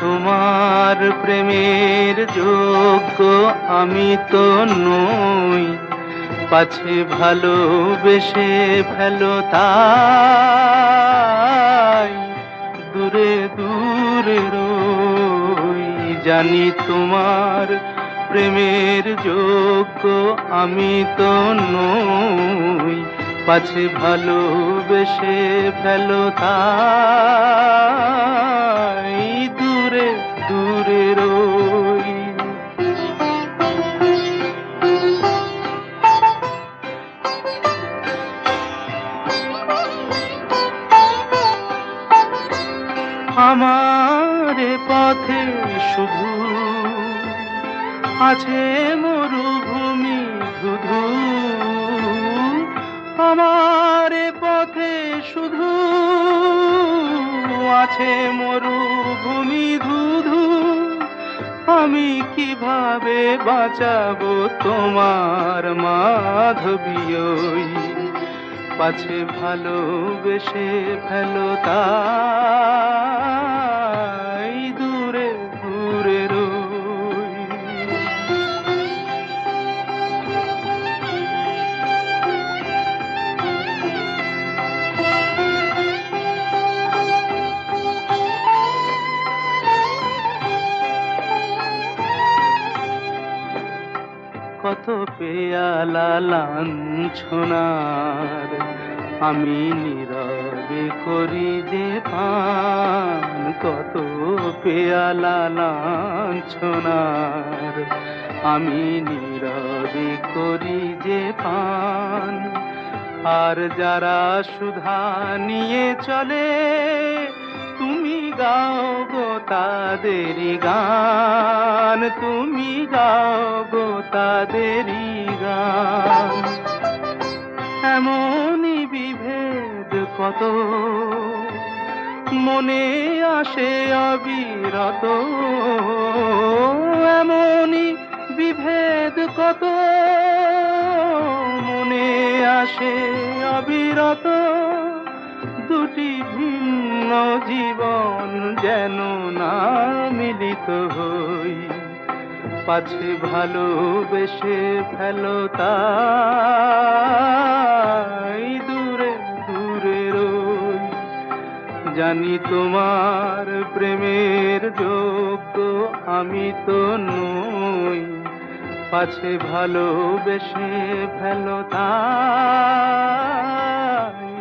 তোমার প্রেমের যোগ্য আমি তো নই। পাছে ভালোবেসে ফেলো তাই, দূরে দূরে রই। জানি তোমার প্রেমের যোগ্য আমি তো নই। পাছে ভালোবেসে ফেলো তাই আমার পথে শুধু আছে মরুভূমি ধুধু আমার পথে শুধু আছে মরুভূমি ধুধু আমি কীভাবে বাঁচাবো তোমার মাধবীয়? পাছে ভালোবেসে ফেলো তাই কত পেয়ালা লাঞ্ছনার আমি নীরবে করি যে পান, কত পেয়ালা লাঞ্ছনার আমি নীরবে করি যে পান। আর যারা সুধা নিয়ে চলে তুমি গাও গো তাদেরই গান, তুমি গাও গো তাদেরই গান। এমনই বিভেদ কত, মনে আসে অবিরত। এমনই বিভেদ কত, মনে আসে অবিরত। দুটি ভিন্ন জীবন যেন না মিলিত হই। পাছে ভালোবেসে ফেলো তাই দূরে দূরে রই। জানি তোমার প্রেমের যোগ্য আমি তো নই। পাছে ভালোবেসে ফেলো তাই